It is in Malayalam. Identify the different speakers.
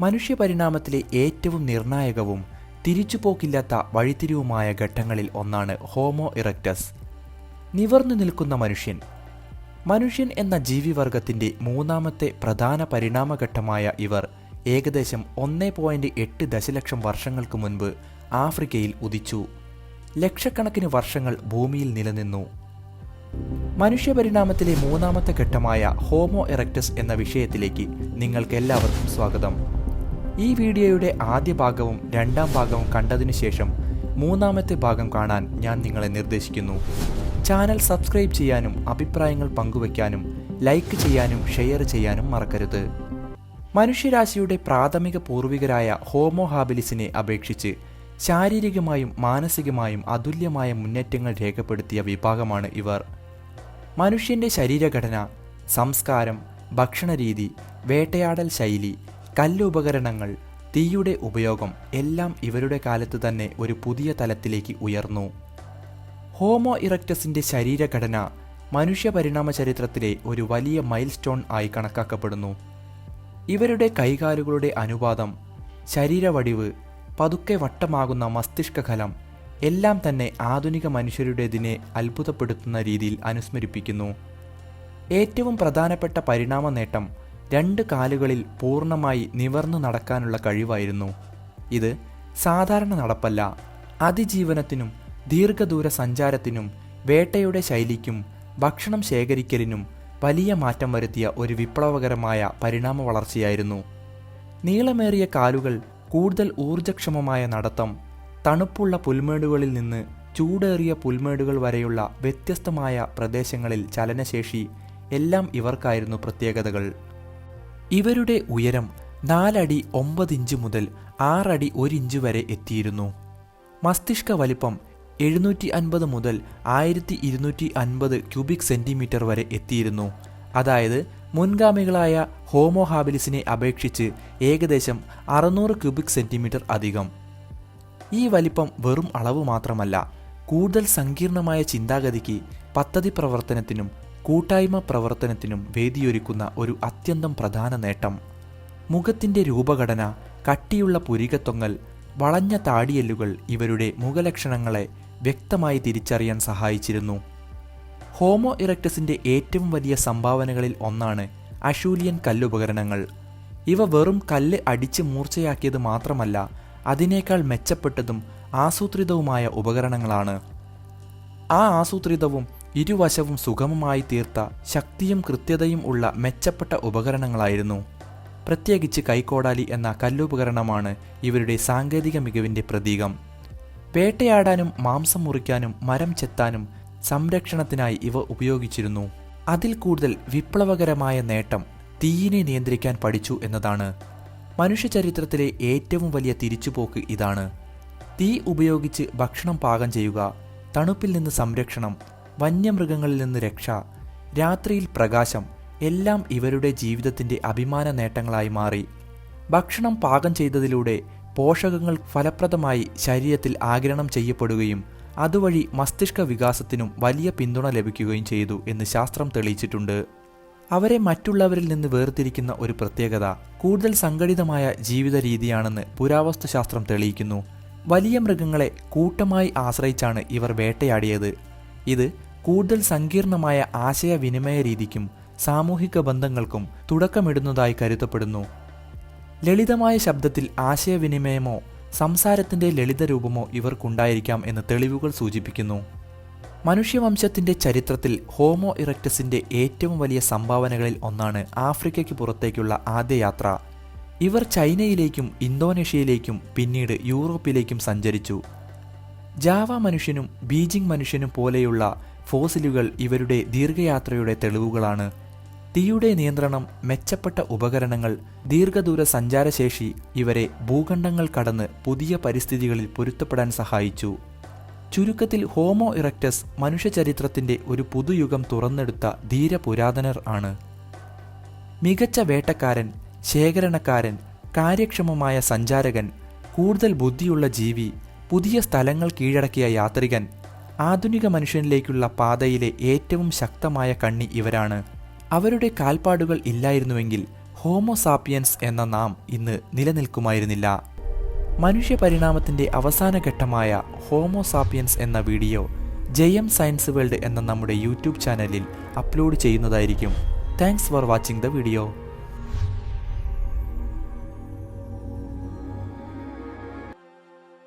Speaker 1: മനുഷ്യപരിണാമത്തിലെ ഏറ്റവും നിർണായകവും തിരിച്ചുപോക്കില്ലാത്ത വഴിത്തിരിവുമായ ഘട്ടങ്ങളിൽ ഒന്നാണ് ഹോമോ ഇറക്റ്റസ്. നിവർന്നു നിൽക്കുന്ന മനുഷ്യൻ. മനുഷ്യൻ എന്ന ജീവിവർഗത്തിന്റെ മൂന്നാമത്തെ പ്രധാന പരിണാമഘട്ടമായ ഇവർ ഏകദേശം ഒന്നേ പോയിന്റ് എട്ട് ദശലക്ഷം വർഷങ്ങൾക്ക് മുൻപ് ആഫ്രിക്കയിൽ ഉദിച്ചു. ലക്ഷക്കണക്കിന് വർഷങ്ങൾ ഭൂമിയിൽ നിലനിന്നു. മനുഷ്യപരിണാമത്തിലെ മൂന്നാമത്തെ ഘട്ടമായ ഹോമോ എറക്റ്റസ് എന്ന വിഷയത്തിലേക്ക് നിങ്ങൾക്കെല്ലാവർക്കും സ്വാഗതം. ഈ വീഡിയോയുടെ ആദ്യ ഭാഗവും രണ്ടാം ഭാഗവും കണ്ടതിനു ശേഷം മൂന്നാമത്തെ ഭാഗം കാണാൻ ഞാൻ നിങ്ങളെ നിർദ്ദേശിക്കുന്നു. ചാനൽ സബ്സ്ക്രൈബ് ചെയ്യാനും അഭിപ്രായങ്ങൾ പങ്കുവയ്ക്കാനും ലൈക്ക് ചെയ്യാനും ഷെയർ ചെയ്യാനും മറക്കരുത്. മനുഷ്യരാശിയുടെ പ്രാഥമിക പൂർവികരായ ഹോമോ ഹാബിലിസിനെ അപേക്ഷിച്ച് ശാരീരികമായും മാനസികമായും അതുല്യമായ മുന്നേറ്റങ്ങൾ രേഖപ്പെടുത്തിയ വിഭാഗമാണ് ഇവർ. മനുഷ്യന്റെ ശരീരഘടന സംസ്കാരം ഭക്ഷണരീതി വേട്ടയാടൽ ശൈലി കല്ലുപകരണങ്ങൾ തീയുടെ ഉപയോഗം എല്ലാം ഇവരുടെ കാലത്ത് തന്നെ ഒരു പുതിയ തലത്തിലേക്ക് ഉയർന്നു. ഹോമോ ഇറക്റ്റസിന്റെ ശരീരഘടന മനുഷ്യ പരിണാമ ചരിത്രത്തിലെ ഒരു വലിയ മൈൽ സ്റ്റോൺ ആയി കണക്കാക്കപ്പെടുന്നു. ഇവരുടെ കൈകാലുകളുടെ അനുപാതം ശരീരവടിവ് പതുക്കെ വട്ടമാകുന്ന മസ്തിഷ്കഫലം എല്ലാം തന്നെ ആധുനിക മനുഷ്യരുടേതിനെ അത്ഭുതപ്പെടുത്തുന്ന രീതിയിൽ അനുസ്മരിപ്പിക്കുന്നു. ഏറ്റവും പ്രധാനപ്പെട്ട പരിണാമ നേട്ടം രണ്ട് കാലുകളിൽ പൂർണമായി നിവർന്നു നടക്കാനുള്ള കഴിവായിരുന്നു. ഇത് സാധാരണ നടപ്പല്ല. അതിജീവനത്തിനും ദീർഘദൂര സഞ്ചാരത്തിനും വേട്ടയുടെ ശൈലിക്കും ഭക്ഷണം ശേഖരിക്കലിനും വലിയ മാറ്റം വരുത്തിയ ഒരു വിപ്ലവകരമായ പരിണാമ വളർച്ചയായിരുന്നു നീളമേറിയ കാലുകൾ കൂടുതൽ ഊർജക്ഷമമായ നടത്തം തണുപ്പുള്ള പുൽമേടുകളിൽ നിന്ന് ചൂടേറിയ പുൽമേടുകൾ വരെയുള്ള വ്യത്യസ്തമായ പ്രദേശങ്ങളിൽ ചലനശേഷി എല്ലാം ഇവർക്കായിരുന്നു പ്രത്യേകതകൾ. ഇവരുടെ ഉയരം നാലടി ഒമ്പത് ഇഞ്ച് മുതൽ ആറടി ഇഞ്ച് വരെ എത്തിയിരുന്നു. മസ്തിഷ്ക വലിപ്പം എഴുന്നൂറ്റി അൻപത് മുതൽ ആയിരത്തി ഇരുന്നൂറ്റി അൻപത് ക്യൂബിക് സെന്റിമീറ്റർ വരെ എത്തിയിരുന്നു. അതായത് മുൻഗാമികളായ ഹോമോഹാബിലിസിനെ അപേക്ഷിച്ച് ഏകദേശം അറുന്നൂറ് ക്യൂബിക് സെന്റിമീറ്റർ അധികം. ഈ വലിപ്പം വെറും അളവ് മാത്രമല്ല കൂടുതൽ സങ്കീർണമായ ചിന്താഗതിക്ക് പദ്ധതി പ്രവർത്തനത്തിനും കൂട്ടായ്മ പ്രവർത്തനത്തിനും വേദിയൊരുക്കുന്ന ഒരു അത്യന്തം പ്രധാന നേട്ടം. മുഖത്തിന്റെ രൂപഘടന കട്ടിയുള്ള പുരികത്തൊങ്ങൽ വളഞ്ഞ താടിയെല്ലുകൾ ഇവരുടെ മുഖലക്ഷണങ്ങളെ വ്യക്തമായി തിരിച്ചറിയാൻ സഹായിച്ചിരുന്നു. ഹോമോ ഇറക്ടസിന്റെ ഏറ്റവും വലിയ സംഭാവനകളിൽ ഒന്നാണ് അഷൂലിയൻ കല്ലുപകരണങ്ങൾ. ഇവ വെറും കല്ല് അടിച്ച് മൂർച്ചയാക്കിയത് മാത്രമല്ല അതിനേക്കാൾ മെച്ചപ്പെട്ടതും ആസൂത്രിതവുമായ ഉപകരണങ്ങളാണ്. ആ ആസൂത്രിതവും ഇരുവശവും സുഗമമായി തീർത്ത ശക്തിയും കൃത്യതയും ഉള്ള മെച്ചപ്പെട്ട ഉപകരണങ്ങളായിരുന്നു. പ്രത്യേകിച്ച് കൈക്കോടാലി എന്ന കല്ലുപകരണമാണ് ഇവരുടെ സാങ്കേതിക മികവിന്റെ പ്രതീകം. വേട്ടയാടാനും മാംസം മുറിക്കാനും മരം ചെത്താനും സംരക്ഷണത്തിനായി ഇവ ഉപയോഗിച്ചിരുന്നു. അതിൽ കൂടുതൽ വിപ്ലവകരമായ നേട്ടം തീയിനെ നിയന്ത്രിക്കാൻ പഠിച്ചു എന്നതാണ്. മനുഷ്യചരിത്രത്തിലെ ഏറ്റവും വലിയ തിരിച്ചുപോക്ക് ഇതാണ്. തീ ഉപയോഗിച്ച് ഭക്ഷണം പാകം ചെയ്യുക തണുപ്പിൽ നിന്ന് സംരക്ഷണം വന്യമൃഗങ്ങളിൽ നിന്ന് രക്ഷ രാത്രിയിൽ പ്രകാശം എല്ലാം ഇവരുടെ ജീവിതത്തിന്റെ അഭിമാന നേട്ടങ്ങളായി മാറി. ഭക്ഷണം പാകം ചെയ്തതിലൂടെ പോഷകങ്ങൾ ഫലപ്രദമായി ശരീരത്തിൽ ആഗിരണം ചെയ്യപ്പെടുകയും അതുവഴി മസ്തിഷ്ക വികാസത്തിനും വലിയ പിന്തുണ ലഭിക്കുകയും ചെയ്തു എന്ന് ശാസ്ത്രം തെളിയിച്ചിട്ടുണ്ട്. അവരെ മറ്റുള്ളവരിൽ നിന്ന് വേർതിരിക്കുന്ന ഒരു പ്രത്യേകത കൂടുതൽ സംഘടിതമായ ജീവിത രീതിയാണെന്ന് പുരാവസ്തുശാസ്ത്രം തെളിയിക്കുന്നു. വലിയ മൃഗങ്ങളെ കൂട്ടമായി ആശ്രയിച്ചാണ് ഇവർ വേട്ടയാടിയത്. ഇത് കൂടുതൽ സങ്കീർണമായ ആശയവിനിമയ രീതിക്കും സാമൂഹിക ബന്ധങ്ങൾക്കും തുടക്കമിടുന്നതായി കരുതപ്പെടുന്നു. ലളിതമായ ശബ്ദത്തിൽ ആശയവിനിമയമോ സംസാരത്തിന്റെ ലളിത രൂപമോ ഇവർക്കുണ്ടായിരിക്കാം എന്ന് തെളിവുകൾ സൂചിപ്പിക്കുന്നു. മനുഷ്യവംശത്തിന്റെ ചരിത്രത്തിൽ ഹോമോ ഇറക്റ്റസിന്റെ ഏറ്റവും വലിയ സംഭാവനകളിൽ ഒന്നാണ് ആഫ്രിക്കയ്ക്ക് പുറത്തേക്കുള്ള ആദ്യ യാത്ര. ഇവർ ചൈനയിലേക്കും ഇന്തോനേഷ്യയിലേക്കും പിന്നീട് യൂറോപ്പിലേക്കും സഞ്ചരിച്ചു. ജാവ മനുഷ്യനും ബീജിംഗ് മനുഷ്യനും പോലെയുള്ള ഫോസിലുകൾ ഇവരുടെ ദീർഘയാത്രയുടെ തെളിവുകളാണ്. തീയുടെ നിയന്ത്രണം മെച്ചപ്പെട്ട ഉപകരണങ്ങൾ ദീർഘദൂര സഞ്ചാരശേഷി ഇവരെ ഭൂഖണ്ഡങ്ങൾ കടന്ന് പുതിയ പരിസ്ഥിതികളിൽ പൊരുത്തപ്പെടാൻ സഹായിച്ചു. ചുരുക്കത്തിൽ ഹോമോ ഇറക്റ്റസ് മനുഷ്യചരിത്രത്തിന്റെ ഒരു പുതുയുഗം തുറന്നെടുത്ത ധീരപുരാതനർ ആണ്. മികച്ച വേട്ടക്കാരൻ ശേഖരണക്കാരൻ കാര്യക്ഷമമായ സഞ്ചാരകൻ കൂടുതൽ ബുദ്ധിയുള്ള ജീവി പുതിയ സ്ഥലങ്ങൾ കീഴടക്കിയ യാത്രികൻ ആധുനിക മനുഷ്യനിലേക്കുള്ള പാതയിലെ ഏറ്റവും ശക്തമായ കണ്ണി ഇവരാണ്. അവരുടെ കാൽപ്പാടുകൾ ഇല്ലായിരുന്നുവെങ്കിൽ ഹോമോസാപ്പിയൻസ് എന്ന നാം ഇന്ന് നിലനിൽക്കുമായിരുന്നില്ല. മനുഷ്യ പരിണാമത്തിന്റെ അവസാന ഘട്ടമായ ഹോമോസാപ്പിയൻസ് എന്ന വീഡിയോ ജയം സയൻസ് വേൾഡ് എന്ന നമ്മുടെ യൂട്യൂബ് ചാനലിൽ അപ്ലോഡ് ചെയ്യുന്നതായിരിക്കും. Thanks for watching the video.